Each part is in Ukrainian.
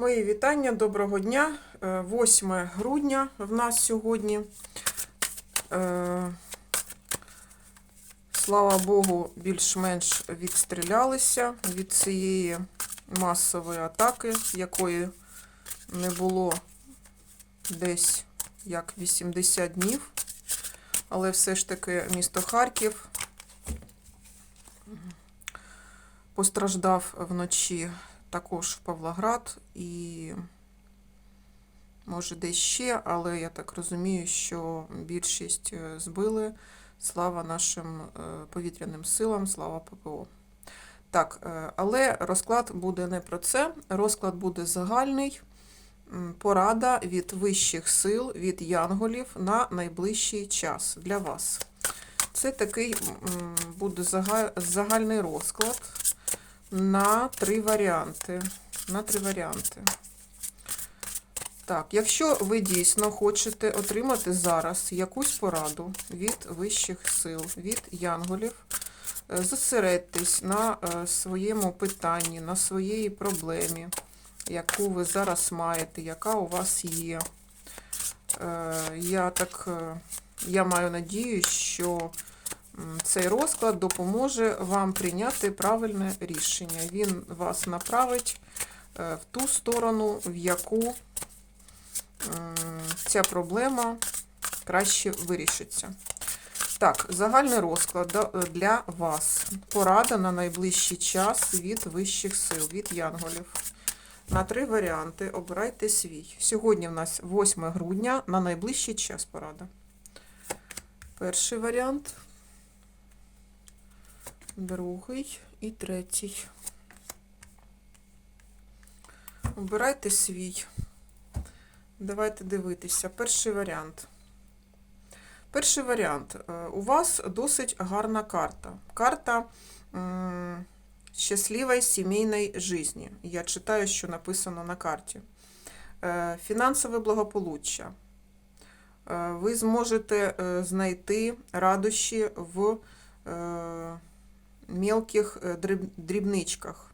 Мої вітання, доброго дня. Е, 8 грудня в нас сьогодні. Е, Слава Богу, більш-менш відстрілялися від цієї масової атаки, якої не було десь як 80 днів. Але все ж таки місто Харків постраждав вночі також Павлоград і може десь ще, але я так розумію, що більшість е, збили. Слава нашим е, повітряним силам, слава ППО. Так, е, але розклад буде не про це. Розклад буде загальний. Порада від вищих сил, від янголів на найближчий час для вас. Це такий буде загальний розклад на три варіанти. На три варіанти. Так, якщо ви дійсно хочете отримати зараз якусь пораду від вищих сил, від янголів, е, зосередьтесь на е, своєму питанні, на своїй проблемі, яку ви зараз маєте, яка у вас є. Е, Я так, я маю надію, що цей розклад допоможе вам прийняти правильне рішення. Він вас направить е, в ту сторону, в яку ця проблема краще вирішиться. Так, загальний розклад для вас. Порада на найближчий час від вищих сил, від янголів. На три варіанти обирайте свій. Сьогодні в нас 8 грудня, на найближчий час порада. Перший варіант, другий і третій. Обирайте свій. Давайте дивитися. Перший варіант. Перший варіант. Е, У вас досить гарна карта. Карта щасливої сімейної житті. Я читаю, що написано на карті. Е, Фінансове благополуччя. Е, Ви зможете знайти радощі в мілких е, дрібничках.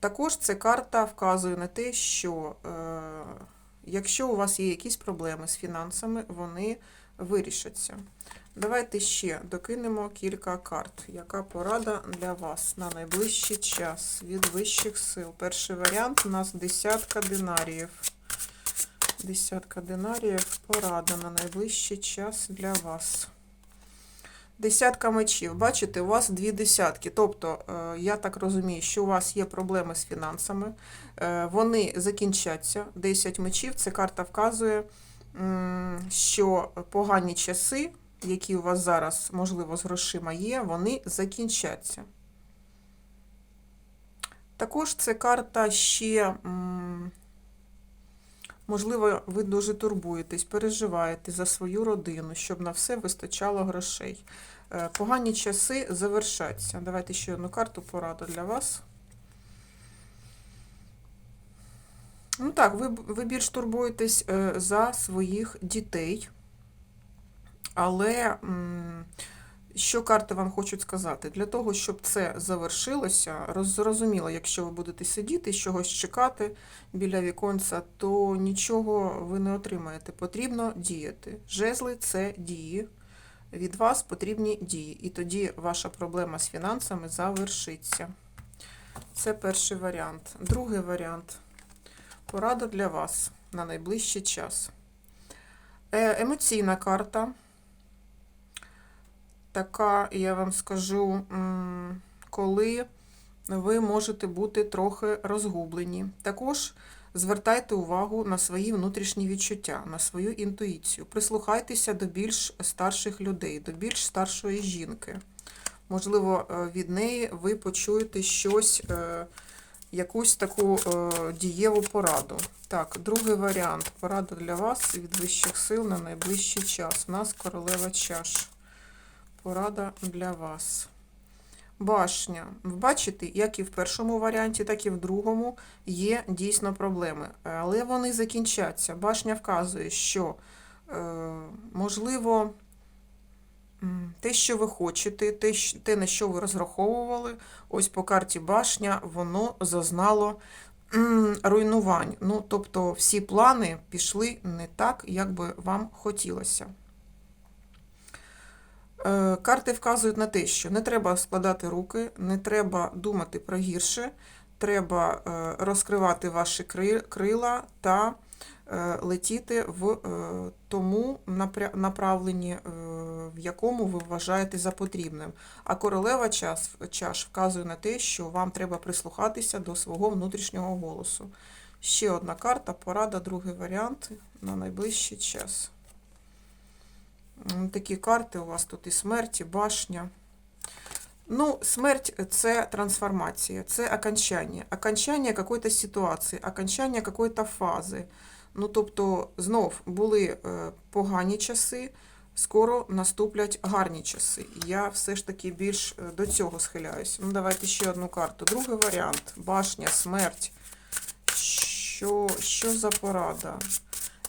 Також ця карта вказує на те, що е, якщо у вас є якісь проблеми з фінансами, вони вирішаться. Давайте ще докинемо кілька карт. Яка порада для вас на найближчий час від вищих сил? Перший варіант у нас десятка динаріїв. Десятка динаріїв порада на найближчий час для вас. Десятка мечів. Бачите, у вас дві десятки. Тобто, е, я так розумію, що у вас є проблеми з фінансами. Е, Вони закінчаться. 10 мечів. Це карта вказує, що погані часи, які у вас зараз, можливо, з грошима є, вони закінчаться. Також це карта ще, можливо, ви дуже турбуєтесь, переживаєте за свою родину, щоб на все вистачало грошей. Е, Погані часи завершаться. Давайте ще одну карту пораду для вас. Ну так, ви, ви більш турбуєтесь е, за своїх дітей. Але м, що карти вам хочуть сказати? Для того, щоб це завершилося, зрозуміло, якщо ви будете сидіти, чогось чекати біля віконця, то нічого ви не отримаєте. Потрібно діяти. Жезли це дії. Від вас потрібні дії. І тоді ваша проблема з фінансами завершиться. Це перший варіант. Другий варіант. Порада для вас на найближчий час. Е, Емоційна карта. Така, я вам скажу, коли ви можете бути трохи розгублені. Також звертайте увагу на свої внутрішні відчуття, на свою інтуїцію. Прислухайтеся до більш старших людей, до більш старшої жінки. Можливо, е, від неї ви почуєте щось, е, якусь таку е, дієву пораду. Так, другий варіант. Порада для вас від вищих сил на найближчий час. У нас королева чаш. Порада для вас. Башня. Бачите, як і в першому варіанті, так і в другому є дійсно проблеми. Але вони закінчаться. Башня вказує, що, е, можливо, те, що ви хочете, те, те, на що ви розраховували, ось по карті башня, воно зазнало руйнувань. Ну, тобто всі плани пішли не так, як би вам хотілося. Е, Карти вказують на те, що не треба складати руки, не треба думати про гірше, треба е, розкривати ваші крила та е, летіти в тому направленні, в якому ви вважаєте за потрібним. А королева чаш вказує на те, що вам треба прислухатися до свого внутрішнього голосу. Ще одна карта, порада, другий варіант на найближчий час. Такі карти у вас тут і смерть, і башня. Ну, смерть – це трансформація, це окончання. Окончання якоїсь ситуації, окончання якоїсь фази. Ну, тобто, знов були е, погані часи, скоро наступлять гарні часи. Я все ж таки більш е, до цього схиляюсь. Ну, давайте ще одну карту. Другий варіант башня, смерть. Що, що за порада?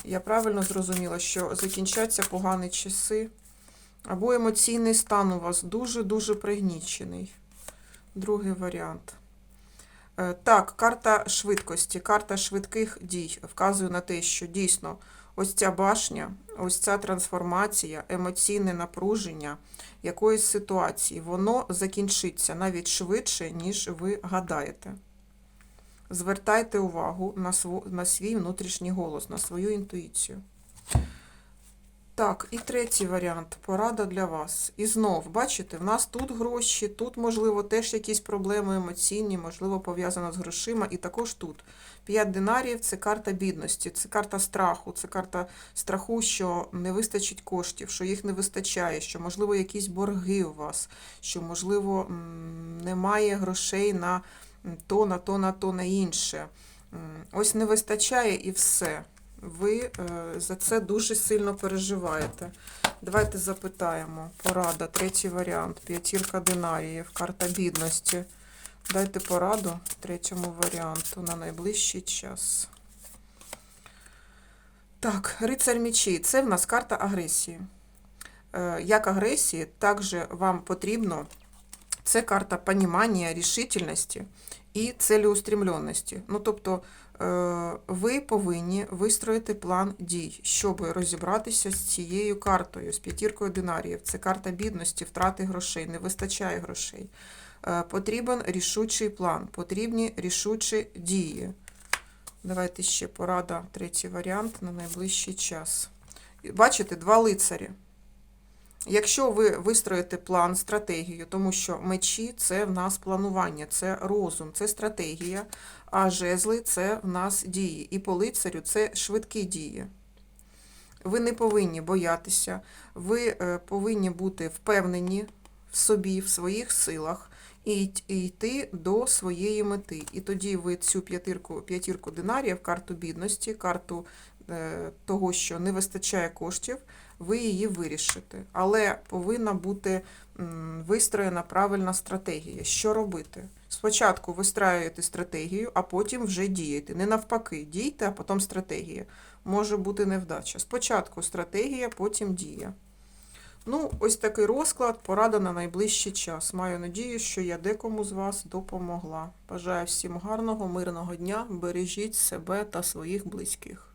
Я правильно зрозуміла, що закінчаться погані часи. Або емоційний стан у вас дуже-дуже пригнічений. Другий варіант. Е, Так, карта швидкості, карта швидких дій вказує на те, що дійсно ось ця башня, ось ця трансформація, емоційне напруження якоїсь ситуації, воно закінчиться навіть швидше, ніж ви гадаєте. Звертайте увагу на, на свій внутрішній голос, на свою інтуїцію. Так, і третій варіант порада для вас. І знов, бачите, в нас тут гроші, тут, можливо, теж якісь проблеми емоційні, можливо, пов'язано з грошима, і також тут. П'ять динарів це карта бідності, це карта страху, це карта страху, що не вистачить коштів, що їх не вистачає, що, можливо, якісь борги у вас, що, можливо, немає грошей на то, на то, на то, на інше. Ось не вистачає і все ви е, за це дуже сильно переживаєте. Давайте запитаємо. Порада, третій варіант. П'ятірка динаріїв, карта бідності. Дайте пораду третьому варіанту на найближчий час. Так, рицарь мечей. Це в нас карта агресії. Е, Як агресії, також вам потрібно. Це карта понімання, рішительності і цілеустремленості. Ну, тобто, е, ви повинні вистроїти план дій, щоб розібратися з цією картою, з п'ятіркою динаріїв. Це карта бідності, втрати грошей, не вистачає грошей. Е, Потрібен рішучий план, потрібні рішучі дії. Давайте ще порада, третій варіант на найближчий час. Бачите, два лицарі. Якщо ви вистроїте план, стратегію, тому що мечі це в нас планування, це розум, це стратегія, а жезли це в нас дії. І по лицарю це швидкі дії. Ви не повинні боятися, ви е, повинні бути впевнені в собі, в своїх силах і йти до своєї мети. І тоді ви цю п'ятірку, п'ятірку динаріїв, карту бідності, карту того, що не вистачає коштів, ви її вирішите. Але повинна бути вистроєна правильна стратегія. Що робити? Спочатку вистраюєте стратегію, а потім вже дієте. Не навпаки, дійте, а потім стратегія. Може бути невдача. Спочатку стратегія, потім дія. Ну, ось такий розклад, порада на найближчий час. Маю надію, що я декому з вас допомогла. Бажаю всім гарного, мирного дня, бережіть себе та своїх близьких.